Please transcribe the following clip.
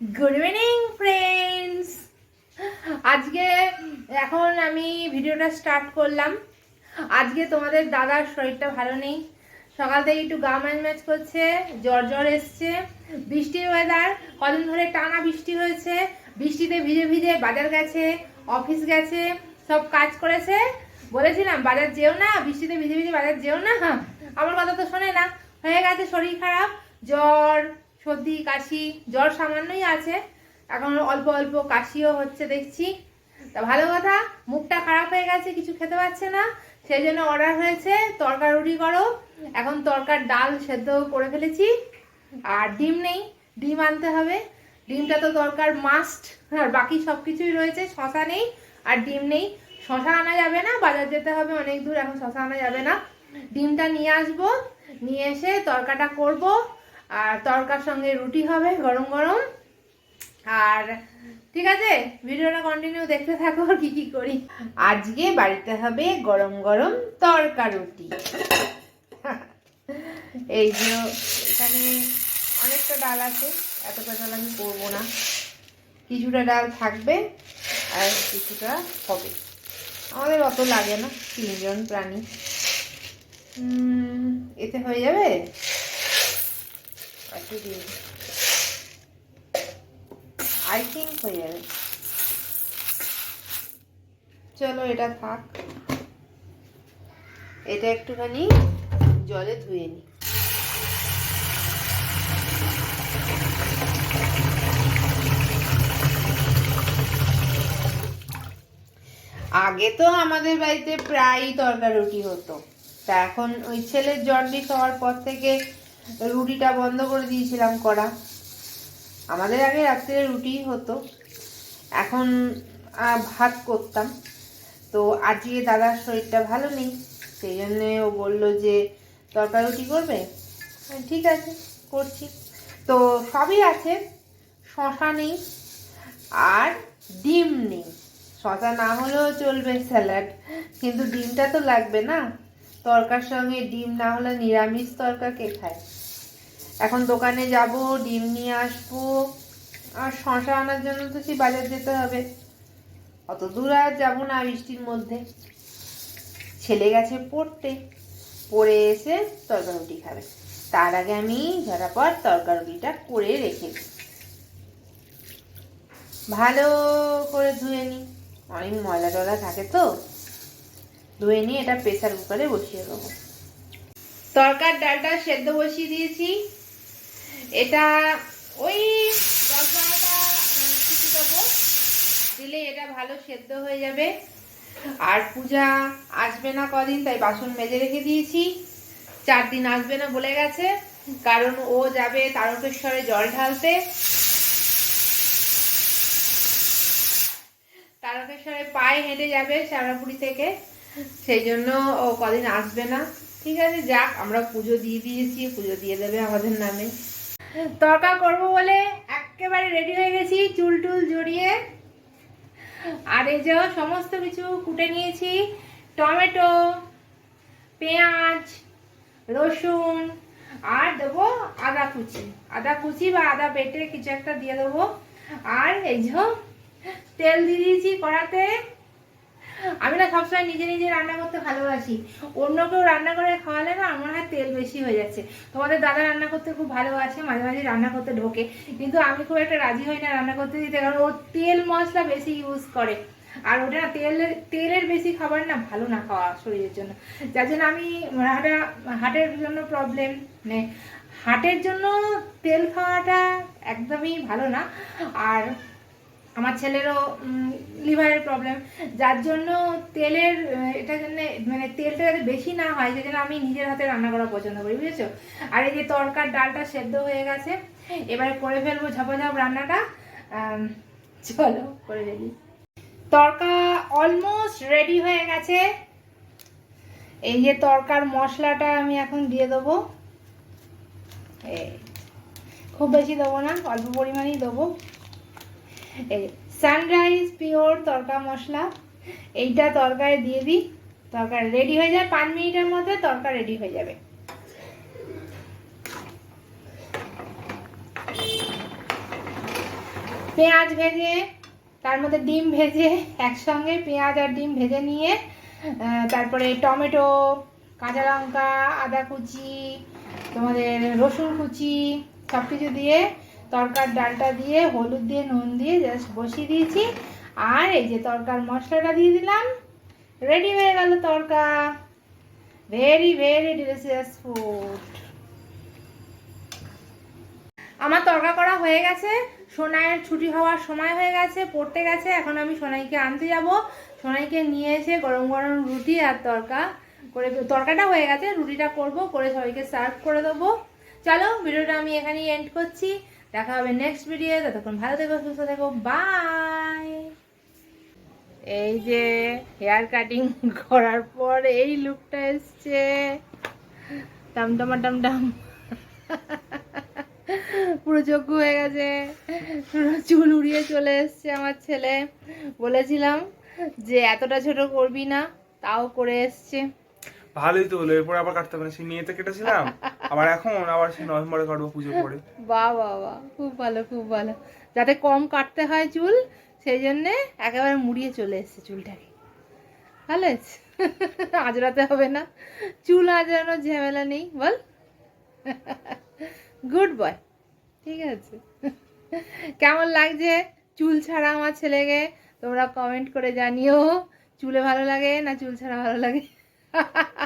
Good evening friends আজকে এখন আমি ভিডিওটা স্টার্ট করলাম। আজকে তোমাদের দাদার শরীরটা ভালো নেই। সকাল থেকে একটু গা ম্যাচ ম্যাচ করছে, জ্বর জ্বর এসছে। বৃষ্টির ওয়েদার কদিন ধরে টানা বৃষ্টি হয়েছে। বৃষ্টিতে ভিজে ভিজে বাজার গেছে অফিস গেছে, সব কাজ করেছে। বলেছিলাম, বাজার যেও না, বৃষ্টিতে ভিজে ভিজে বাজার যেও না। আমার কথা তো শোনে না। হয়ে গেছে শরীর খারাপ, জ্বর সর্দি, কাশি, জ্বর সামান্যই আছে। এখন অল্প অল্প কাশিও হচ্ছে দেখছি। তা ভালো কথা, মুখটা খারাপ হয়ে গেছে, কিছু খেতে পারছে না। সেই জন্য অর্ডার হয়েছে, তরকার রুটি করো। এখন তরকার ডাল সেদ্ধ করে ফেলেছি। আর ডিম নেই, ডিম আনতে হবে। ডিমটা তো দরকার মাস্ট আর বাকি সব কিছুই রয়েছে, শশা নেই, আর ডিম নেই। শশা আনা যাবে না, বাজার যেতে হবে, অনেক দূর, এখন শশা আনা যাবে না। ডিমটা নিয়ে আসব, নিয়ে এসে তরকাটা করব। আর তরকার সঙ্গে রুটি হবে, গরম গরম। আর ঠিক আছে, ভিডিওটা কন্টিনিউ দেখতে থাকো কি কি করি। আজকে বাড়িতে হবে গরম গরম তরকা রুটি। এই যে এখানে অনেকটা ডাল আছে, এতটা ডাল আমি করব না। কিছুটা ডাল থাকবে, আর কিছুটা হবে। আমাদের অত লাগে না, তিনজন প্রাণী। এতে হয়ে যাবে? একটু দিন আই থিঙ্ক হয়ে যাবে চলো এটা থাক। এটা একটুখানি জলে ধুয়ে নিই আগে তো আমাদের বাড়িতে প্রায়ই তরকারি রুটি হতো। তা এখন ওই ছেলের জন্ডিস হওয়ার পর থেকে রুটিটা বন্ধ করে দিয়েছিলাম করা আমাদের আগে রাত্রে রুটি হতো। এখন ভাত করতাম। তো আজকে দাদার শরীরটা ভালো নেই সেই জন্যে ও বলল যে তরকারি রুটি করবে? হ্যাঁ, ঠিক আছে করছি। তো সবই আছে শশা নেই আর ডিম নেই। শশা না হলেও চলবে স্যালাড কিন্তু ডিমটা তো লাগবে না। তরকার সঙ্গে ডিম না হলে নিরামিষ তরকা কে খায়? এখন দোকানে যাব, ডিম নিয়ে আসব। আর শশা আনার জন্য তো সেই বাজার যেতে হবে। অত দূর আর যাব না বৃষ্টির মধ্যে। ছেলে গেছে পড়তে। পড়ে এসে তরকারি রুটি খাবে। তার আগে আমি ঝটাপট তরকারি রুটিটা করে রেখে ভালো করে ধুয়ে নিই। অনেক ময়লা টয়লা থাকে তো। ধুয়ে নিয়ে এটা প্রেসার কুকারে বসিয়ে দেবো। তরকার ডালটা সেদ্ধ বসিয়ে দিয়েছি। এটা ওই দেবো। দিলে এটা ভালো সেদ্ধ হয়ে যাবে। আর পূজা আসবে না কদিন, তাই বাসন মেজে রেখে দিয়েছি। চার দিন আসবে না বলে গেছে, কারণ ও যাবে তারকেশ্বরে জল ঢালতে। তারকেশ্বরে পায়ে হেঁটে যাবে সারাপুরি থেকে। সেই জন্য ও কদিন আসবে না। ঠিক আছে, যাক, আমরা পুজো দিয়ে দিয়েছি, পুজো দিয়ে দেবে আমাদের নামে। তরকা করব বলে একেবারে রেডি হয়ে গেছি, চুল টুল জড়িয়ে। আর এই যে সমস্ত কিছু কুটে নিয়েছি, টমেটো, পেঁয়াজ, রসুন, আর দেবো আদা কুচি। আদা কুচি বা আদা বেটে কিছু একটা দিয়ে দেবো। আর এই যে তেল দিয়ে দিয়েছি কড়াতে। আমি না সবসময় নিজে নিজে রান্না করতে ভালোবাসি। অন্য কেউ রান্না করে খাওয়ালে না আমার হয় তেল বেশি হয়ে যাচ্ছে। তোমাদের দাদা রান্না করতে খুব ভালোবাসে, মাঝে মাঝে রান্না করতে ঢোকে। কিন্তু আমি খুব একটা রাজি হই না রান্না করতে দিতে, কারণ ও তেল মশলা বেশি ইউজ করে। আর ওটা না তেলের তেলের বেশি খাবার না ভালো না খাওয়া শরীরের জন্য। যার জন্য আমি হাটা, হাটের জন্য প্রবলেম মানে হাটের জন্য তেল খাওয়াটা একদমই ভালো না। আর আমার ছেলেরও লিভারের প্রবলেম যার জন্য তেলের এটা জন্য মানে তেলটা যাতে বেশি না হয়, সেই জন্য আমি নিজের হাতে রান্না করা পছন্দ করি, বুঝেছ? আর এই যে তরকার ডালটা সেদ্ধ হয়ে গেছে, এবারে করে ফেলব ঝাপাঝাপ রান্নাটা। চলো, করে ফেলি। তরকা অলমোস্ট রেডি হয়ে গেছে। এই যে তরকার মশলাটা আমি এখন দিয়ে দেবো। খুব বেশি দেবো না, অল্প পরিমাণেই দেবো। সানরাইজ পিওর তরকা মশলা, এইটা তরকারি দিয়ে দিই, তরকারি রেডি হয়ে যায় পাঁচ মিনিটের মধ্যে তরকা রেডি হয়ে যাবে। পেঁয়াজ ভেজে, তার মধ্যে ডিম ভেজে, একসঙ্গে পেঁয়াজ আর ডিম ভেজে নিয়ে তারপরে টমেটো, কাঁচা লঙ্কা, আদা কুচি, তোমাদের রসুন কুচি সব কিছু দিয়ে তরকার ডালটা দিয়ে, হলুদ দিয়ে, নুন দিয়ে জাস্ট বসিয়ে দিয়েছি। আর এই যে তরকার মশলাটা দিয়ে দিলাম। রেডি হয়ে গেল tarka. Very very delicious food আমার তরকা করা হয়ে গেছে। সোনাইয়ের ছুটি হওয়ার সময় হয়ে গেছে, পড়তে গেছে। এখন আমি সোনাইকে আনতে যাব। সোনাইকে নিয়ে এসে গরম গরম রুটি আর তরকা করে তরকাটা হয়ে গেছে, রুটিটা করব, করে সবাইকে সার্ভ করে দেবো। চলো, ভিডিওটা আমি এখানেই এন্ড করছি। দেখা হবে নেক্সট ভিডিও ততক্ষণ ভালো থেকো সুস্থ থেকো বাই এই যে হেয়ার কাটিং করার পর এই লুকটা এসছে। টমটমা টমটম পুরো যোগ্য হয়ে গেছে। পুরো চুল উড়িয়ে চলে এসছে আমার ছেলে। বলেছিলাম যে এতটা ছোট করবি না তাও করে এসছে। ভালোই তো হলো এরপর আবার কাটতে হবে না। সেই মেয়েতে কেটেছিলাম? আবার এখন আবার সেই নভেম্বরে কাটবো পুজো পরে বাহ বাহ খুব ভালো খুব ভালো। যাতে কম কাটতে হয় চুল, সেই জন্যে একেবারে মুড়িয়ে চলে এসছে চুলটাকে। ভালো আজরাতে হবে না। চুল আজরানোর ঝামেলা নেই, বল। গুড বয়, ঠিক আছে। কেমন লাগছে চুল ছাড়া আমার ছেলেকে? তোমরা কমেন্ট করে জানিও। চুলে ভালো লাগে না চুল ছাড়া ভালো লাগে?